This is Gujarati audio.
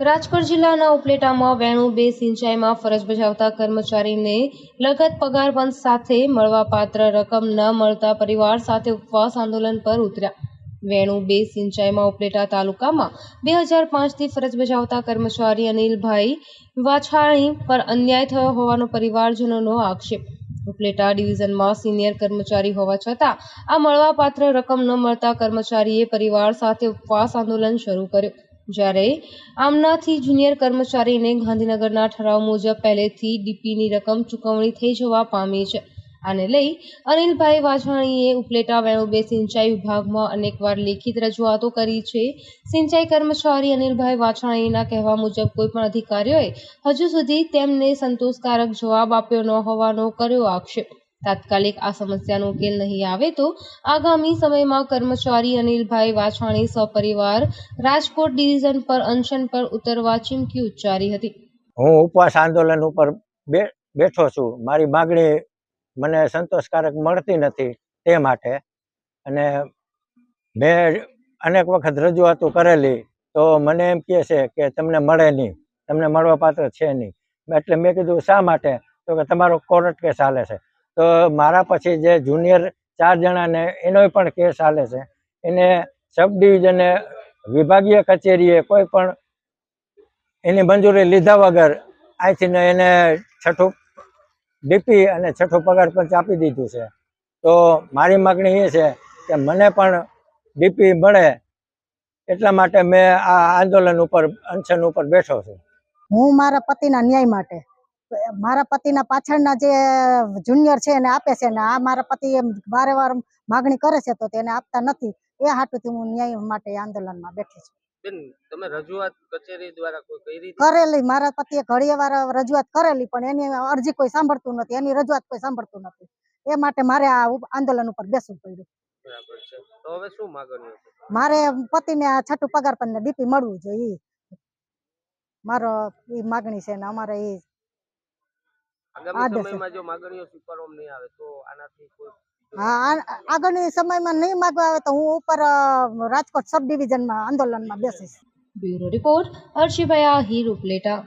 રાજકોટ જિલ્લાના ઉપલેટામાં વેણુ બે સિંચાઈમાં ફરજ બજાવતા કર્મચારીને લગત પગાર બંધ સાથે મળવાપાત્ર રકમ ન મળતા પરિવાર સાથે ઉપવાસ આંદોલન પર ઉતર્યા. વેણુ બે સિંચાઈમાં ઉપલેટા તાલુકામાં બે હજાર પાંચથી ફરજ બજાવતા કર્મચારી અનિલભાઈ વાછાણી પર અન્યાય થયો હોવાનો પરિવારજનોનો આક્ષેપ. ઉપલેટા ડિવિઝનમાં સિનિયર કર્મચારી હોવા છતાં આ મળવાપાત્ર રકમ ન મળતા કર્મચારીએ પરિવાર સાથે ઉપવાસ આંદોલન શરૂ કર્યું. જ્યારે આમનાથી જુનિયર કર્મચારીને ગાંધીનગરના ઠરાવ મુજબ પહેલેથી ડીપીની રકમ ચૂકવણી થઈ જવા પામી છે. આને લઈ અનિલભાઈ વાછાણીએ ઉપલેટા વેણુબે સિંચાઈ વિભાગમાં અનેકવાર લેખિત રજૂઆતો કરી છે. સિંચાઈ કર્મચારી અનિલભાઈ વાછાણીના કહેવા મુજબ કોઈપણ અધિકારીઓએ હજુ સુધી તેમને સંતોષકારક જવાબ આપ્યો ન હોવાનો કર્યો આક્ષેપ. તાત્કાલિક આ સમસ્યાનો ઉકેલ નહીં આવે તો આગામી સમયમાં કર્મચારી અનિલભાઈ વાછાણી સપરિવાર રાજકોટ ડિવિઝન પર અનશન પર ઉતરવા ચીમકી ઉચ્ચારી હતી. હું ઉપવાસ આંદોલન ઉપર બેઠો છું. મારી માગણી મને સંતોષકારક મળતી નથી તે માટે. અને મેં અનેક વખત રજૂઆતો કરેલી તો મને એમ કહે છે કે તમને મળે નહીં. તમને મળવા પાત્ર છે નહીં. એટલે મેં કીધું શા માટે? તો કે તમારો કોર્ટ કેસ હાલે છે. તો મારા પછી જે જુનિયર ચાર જણાને એનો પણ કેસ હાલે છે. એને સબ ડિવિઝને વિભાગીય કચેરીએ કોઈ પણ એની મંજૂરી લીધા વગર અહીંથી એને છઠ્ઠું ડીપી અને છઠ્ઠું પગાર પંચ આપી દીધું છે. તો મારી માગણી એ છે કે મને પણ ડીપી મળે એટલા માટે મેં આ આંદોલન ઉપર અનશન ઉપર બેઠો છું. હું મારા પતિના ન્યાય માટે મારા પતિના પાછળના જે જુનિયર છે એને આપે છે ને આ મારા પતિ એમ વારે વાર માગણી કરે છે તો તેને આપતા નથી. એ હાટુથી હું ન્યાય માટે આંદોલનમાં બેઠી છું. બેન તમે રજૂઆત કચેરી દ્વારા કોઈ કરી કરેલી મારા પતિએ ઘડીએ વાર રજૂઆત કરેલી પણ એની અરજી કોઈ સાંભળતું નથી એની રજૂઆત કોઈ સાંભળતું નથી. એ માટે મારે આ આંદોલન ઉપર બેસવું પડ્યું. બરાબર છે. તો હવે શું માગણીઓ મારે પતિને આ છઠ્ઠું પગાર પણ ડીપી મળવું જોઈએ. મારો એ માગણી છે ને અમારે એ આગામી સમયમાં જો માગણીઓ સ્વીકારવામાં નહીં આવે તો આનાથી કોઈ હા આ- આગળની સમયમાં નહીં માગવા આવે તો હું ઉપર રાજકોટ સબ ડિવિઝનમાં આંદોલનમાં બેસીશ. Bureau report Harshibhai Ahir Upleta.